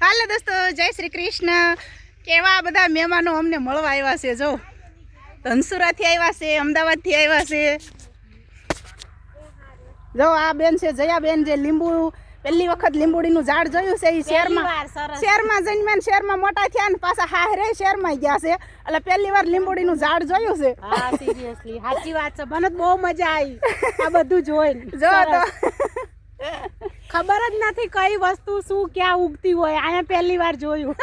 હાલો દોસ્તો જય શ્રી કૃષ્ણ. કેવા બધા મહેમાનો અમને મળવા આવ્યા છે જો. ધનસુરાથી આવ્યા છે અમદાવાદથી આવ્યા છે. જો આ બેન છે જયાબેન જે લીંબુ પહેલી વખત લીંબુડીનું ઝાડ જોયું છે એ શહેરમાં. શહેરમાં જઈને શહેરમાં મોટા થયા ને પાછા હારે શહેરમાં ગયા છે. એટલે પહેલી વાર લીંબુડીનું ઝાડ જોયું છે. હા સિરિયસલી સાચી વાત છે. મને બહુ મજા આવી આ બધું જોઈને. જો તો ખબર જ નથી કઈ વસ્તુ શું ક્યાં ઉગતી હોય. અહીંયા પહેલી વાર જોયું.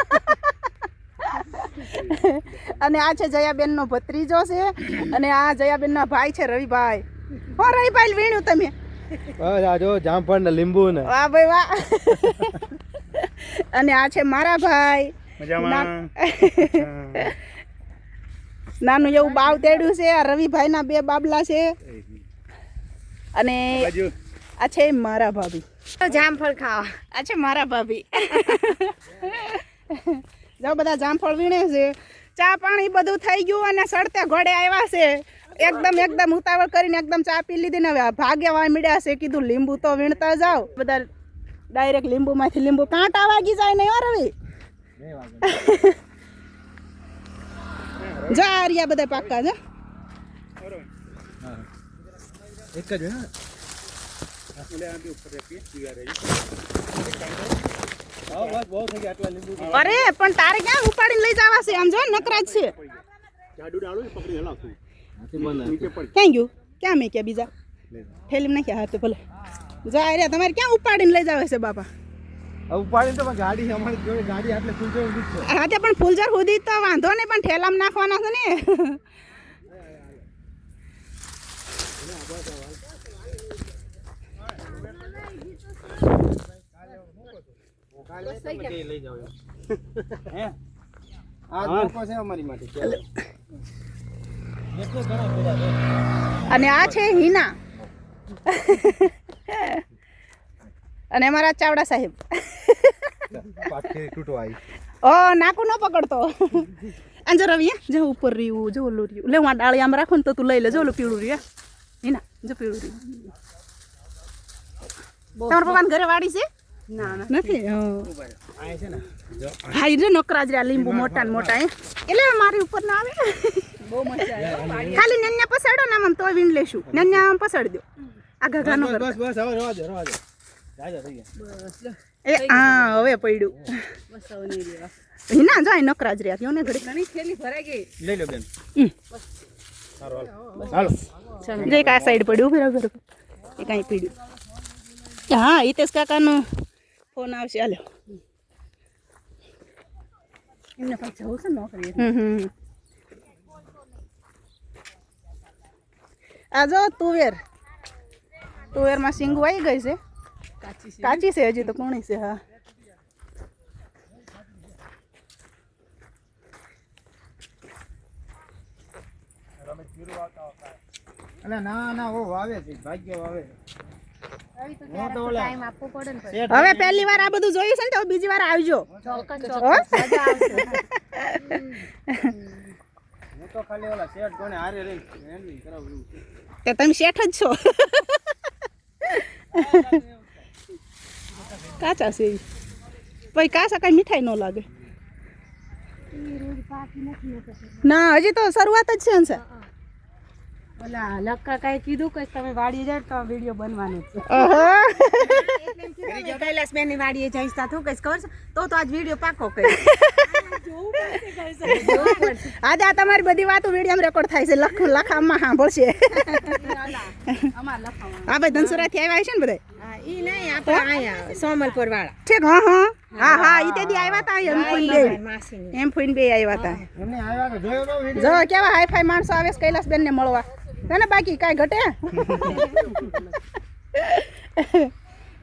અને આ છે જયાબેનનો ભત્રીજો છે અને આ જયાબેનના ભાઈ છે રવિભાઈ. હો રવિભાઈ વીણ્યું તમે. જો જામફળ ને લીંબુ ને. વાહ ભાઈ વાહ. અને આ છે મારા ભાઈ. મજામાં. નાનું એવું બાવ તેડ્યું છે આ રવિભાઈના બે બાબલા છે. અને આ છે મારા ભાભી. જામફળ ખાવા. આ છે મારા ભાભી. જો બધા જામફળ વીણે છે. ચા પાણી બધું થઈ ગયું અને સડતે ઘોડે આવ્યા છે. એકદમ એકદમ ઉતાવળ કરીને એકદમ ચા પી લીધી ને હવે ભાગ્ય વાય મળ્યા છે. કીધું લીંબુ તો વીણતા જાઓ. બધા ડાયરેક્ટ લીંબુમાંથી લીંબુ કાંટા વાગી જાય નહીં રવિ. જા આ રહ્યા બધા પાક્કા છે એક જ હા હા, બસ બહુ થઈ ગયા આટલા લીંબુ અરે, પણ તારે ક્યાં ઉપાડીને લઈ જવા છે? આમ જો નકરાજ છે. ક્યાં ગયું? ક્યાં મેં ક્યાં બીજા? ફેલી નાખ્યા હા તો ભલે. જાય રહ્યા તમારે ક્યાં ઉપાડીને લઈ જવા છે બાપા? ઉપાડીને તો ગાડી અમારી ગાડી આટલે ફૂલ જોઈ ઊભી જ છે હા તે સુધી તો વાંધો નહીં, પણ ઠેલામાં નાખવાના છે ને લઈ જાવ હે આ લોકો છે અમારી માટે ચાલો એટલો ઘણા બધા છે અને આ છે હિના. અને અમારા ચાવડા સાહેબ. ઓ, નાકુ ન પકડતો. અંજો રવિ હે? જો ઉપર રહ્યું, જો ઓલું રહ્યું. લે, હું આ ડાળી આમ રાખું ને તો તું લઈ લે. જો ઓલું પીળું રહ્યું હિના, જો પીળું રહ્યું. તમારા પપ્પાને ઘરે વાડી છે? ના ના. નથી? હં. આ છે ને હા એ જો નકરાજ રહ્યા લીંબુ મોટા ને મોટા એટલે મારી ઉપર ના આવે. બહુ મજા આવી. ખાલી નન્યા પસાડો ને આમ તો તોય વીણ લેશું. નન્યા આમ પસાડી દો. આ ઘા નો બસ બસ બસ હવે રવા દે રવા દે. એ હા હવે પડ્યું. બસ હવે નહીં રહેવા હિના જો આ જ રહ્યા ને ઘડી? ઘણી થેલી ભરાઈ ગઈ. લઈ લો બેન. સારું હાલો. હાલો. જે આ સાઈડ પડ્યું રહો. એ કાંઈ પડ્યું. હા હિતેશ કાકાનો ફોન આવશે. હાલો. એમને પણ જવું છે નોકરી હમ હમ આ જો તુવેર. તુવેરમાં સિંગુ આવી ગઈ છે. કાચી છે. હજી તો કોણી છે હા. અલે ના ના ઓ વાવે છે. ભાગ્ય વાવે હું હવે પહેલી વાર આ બધું જોયું છે ને તો બીજી વાર આવજો. તે તમે શેઠ જ છો. કાચા છે પછી કાચા કઈ મીઠાઈ ન લાગે. ના હજી તો શરૂઆત જ છે ને સર ઓલા લક્કા કાંઈ કીધું કે તમે વાડીએ જાય તો વીડિયો બનવાનો છે. કૈલાસબેનની વાડીએ જઈશ તા તું કઈશ ખબર તો તો આજ વીડિયો પાકો કરી આજે આ તમારી બધી વાતો વીડિયો રેકોર્ડ થાય છે. લખ લખામાં સાંભળશે. અમાર હા ભાઈ ધનસુરાથી આવ્યા છે ને બધા ઈ નહીં આપણે અહીંયા સોમલપુર વાળા ઠીક હા હા. હા. હા ઈ તે દી આવ્યા હતા એમ ફોઈન બે. એમ ફોઈન બે આવ્યા તો. તો જો કેવા હાઈ ફાઈ માણસો આવે છે કૈલાસબેન ને મળવા. ના ના બાકી કાંઈ ઘટે?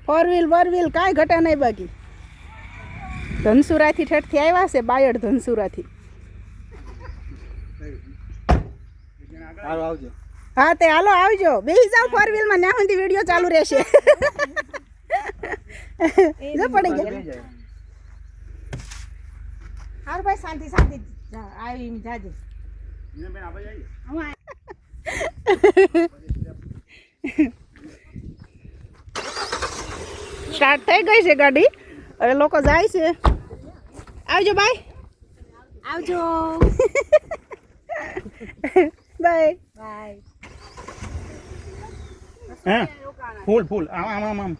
ફોર વ્હીલ ફોર વ્હીલ કાંઈ ઘટે નહીં બાકી. ધનસુરાથી ઠેઠથી આવ્યા છે બાયડ ધનસુરાથી. હા તે હાલો આવજો. બે જાવ ફોર વ્હીલમાં ત્યાં સુધી વીડિયો ચાલુ રહેશે. જો પડી ગયા. હાર ભાઈ શાંતિ શાંતિ. આવી જાજે. સ્ટાર્ટ થઈ ગઈ છે ગાડી. હવે લોકો જાય છે. આવજો બાય આવજો. બાય બાય હે? ફૂલ ફૂલ. આમ આમ આમ આમ.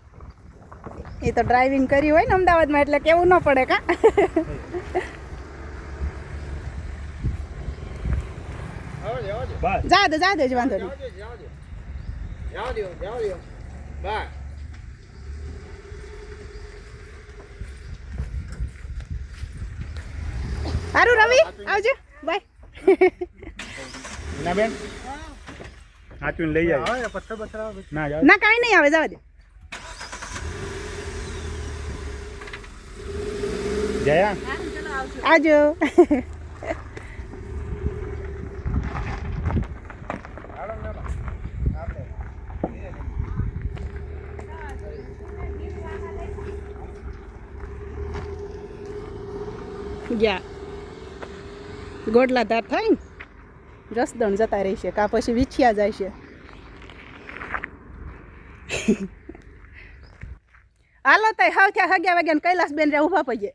એ તો ડ્રાઇવિંગ કરી હોય ને અમદાવાદમાં એટલે કેવું ન પડે કા? બસ જા દે જા દે જ વાંધો નહીં જાવ દો જાવ દો બસ સારું રવિ આવજો બાય ના બેન સાચું લઈ જાય પથ્થર પથ્થર ના જાવ ના કાંઈ નહીં આવે જવા દે જયા આવજો ગયા. ગોડલા ધાર થાય ને? રસદણ જતા રહેશે કા પછી વિછ્યા જાય છે હાલો તય હાવ થયા હગ્યા વાગ્યા કૈલાસ બેન રે ઊભા પડીએ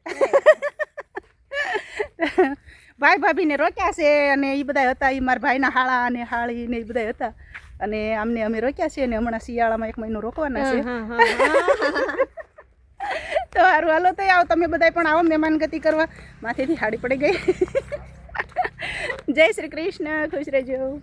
ભાઈ ભાભીને રોક્યા છે અને એ બધા હતા એ મારા ભાઈના હાળા અને હાળી ને એ બધા હતા. અને અમને અમે રોક્યા છે અને હમણાં શિયાળામાં એક મહિનો રોકવાના છે. તો સારું હાલો તો આવો, તમે બધા પણ આવો, મહેમાન ગતિ કરવા. માથેથી હાડી પડી ગઈ. જય શ્રી કૃષ્ણ, ખુશ રહેજો.